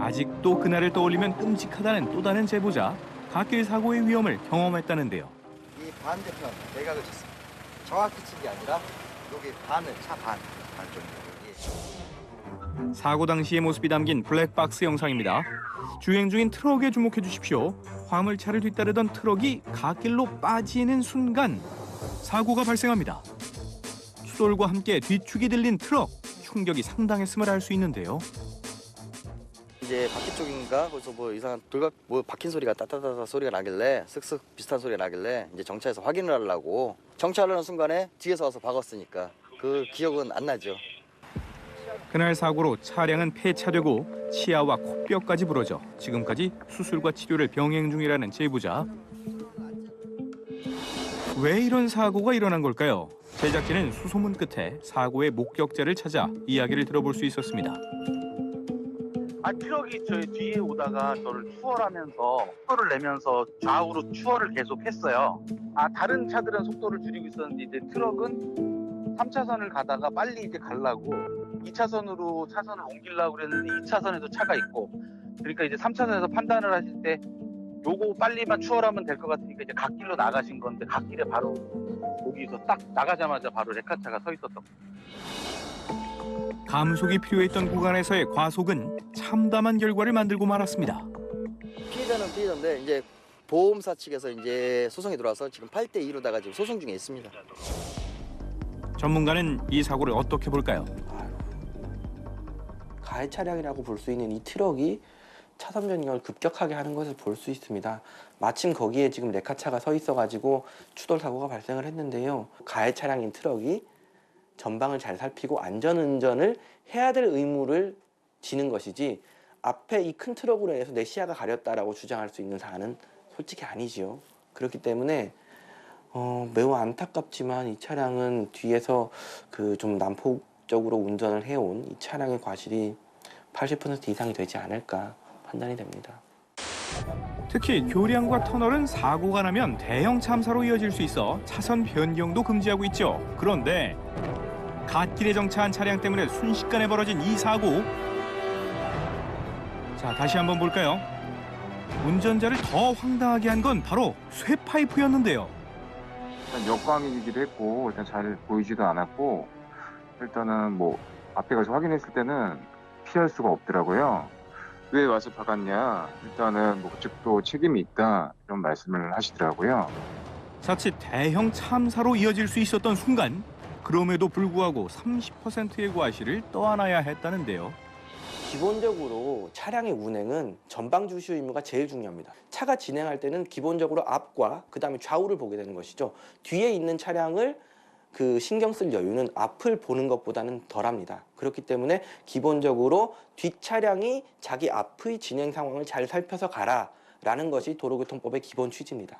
아직도 그날을 떠올리면 끔찍하다는 또 다른 제보자 갓길 사고의 위험을 경험했다는데요. 이 반대편 대각을 쳤습니다. 정확히 친 게 아니라 여기 반을 차 반, 반쪽 여기. 사고 당시의 모습이 담긴 블랙박스 영상입니다. 주행 중인 트럭에 주목해 주십시오. 화물차를 뒤따르던 트럭이 갓길로 빠지는 순간 사고가 발생합니다. 추돌과 함께 뒤축이 들린 트럭 충격이 상당했음을 알 수 있는데요. 이제 바퀴 쪽인가 거기서 뭐 이상한 돌각 뭐 박힌 소리가 따따따따 소리가 나길래 쓱쓱 비슷한 소리가 나길래 이제 정차해서 확인을 하려고 정차하려는 순간에 뒤에서 와서 박았으니까 그 기억은 안 나죠. 그날 사고로 차량은 폐차되고 치아와 코뼈까지 부러져 지금까지 수술과 치료를 병행 중이라는 제보자. 왜 이런 사고가 일어난 걸까요? 제작진은 수소문 끝에 사고의 목격자를 찾아 이야기를 들어볼 수 있었습니다. 아 트럭이 저희 뒤에 오다가 저를 추월하면서 속도를 내면서 좌우로 추월을 계속 했어요. 아 다른 차들은 속도를 줄이고 있었는데 이제 트럭은 3차선을 가다가 빨리 이제 가려고 2차선으로 차선을 옮기려고 그랬는데 2차선에도 차가 있고 그러니까 이제 3차선에서 판단을 하실 때 요거 빨리만 추월하면 될 것 같으니까 이제 갓길로 나가신 건데 갓길에 바로 거기서 딱 나가자마자 바로 레카차가 서 있었던 거예요. 감속이 필요했던 구간에서의 과속은 참담한 결과를 만들고 말았습니다. 피해자는 피해자인데 이제 보험사 측에서 이제 소송이 들어와서 지금 8대 2로다가 지금 소송 중에 있습니다. 전문가는 이 사고를 어떻게 볼까요? 가해 차량이라고 볼 수 있는 이 트럭이 차선 변경을 급격하게 하는 것을 볼 수 있습니다. 마침 거기에 지금 레카차가 서 있어가지고 추돌 사고가 발생을 했는데요. 가해 차량인 트럭이 전방을 잘 살피고 안전 운전을 해야 될 의무를 지는 것이지 앞에 이 큰 트럭으로 인해서 내 시야가 가렸다라고 주장할 수 있는 사안은 솔직히 아니지요. 그렇기 때문에 어, 매우 안타깝지만 이 차량은 뒤에서 그 좀 난폭적으로 운전을 해온 이 차량의 과실이 80% 이상이 되지 않을까 판단이 됩니다. 특히 교량과 터널은 사고가 나면 대형 참사로 이어질 수 있어 차선 변경도 금지하고 있죠. 그런데 갓길에 정차한 차량 때문에 순식간에 벌어진 이 사고. 자, 다시 한번 볼까요? 운전자를 더 황당하게 한 건 바로 쇠파이프였는데요. 일단 역광이기도 했고 일단 잘 보이지도 않았고 일단은 뭐 앞에 가서 확인했을 때는 피할 수가 없더라고요. 왜 와서 박았냐? 일단은 뭐 그쪽도 책임이 있다 이런 말씀을 하시더라고요. 자칫 대형 참사로 이어질 수 있었던 순간 그럼에도 불구하고 30%의 과실을 떠안아야 했다는데요. 기본적으로 차량의 운행은 전방 주시 의무가 제일 중요합니다. 차가 진행할 때는 기본적으로 앞과 그다음에 좌우를 보게 되는 것이죠. 뒤에 있는 차량을 그 신경 쓸 여유는 앞을 보는 것보다는 덜합니다. 그렇기 때문에 기본적으로 뒷 차량이 자기 앞의 진행 상황을 잘 살펴서 가라라는 것이 도로교통법의 기본 취지입니다.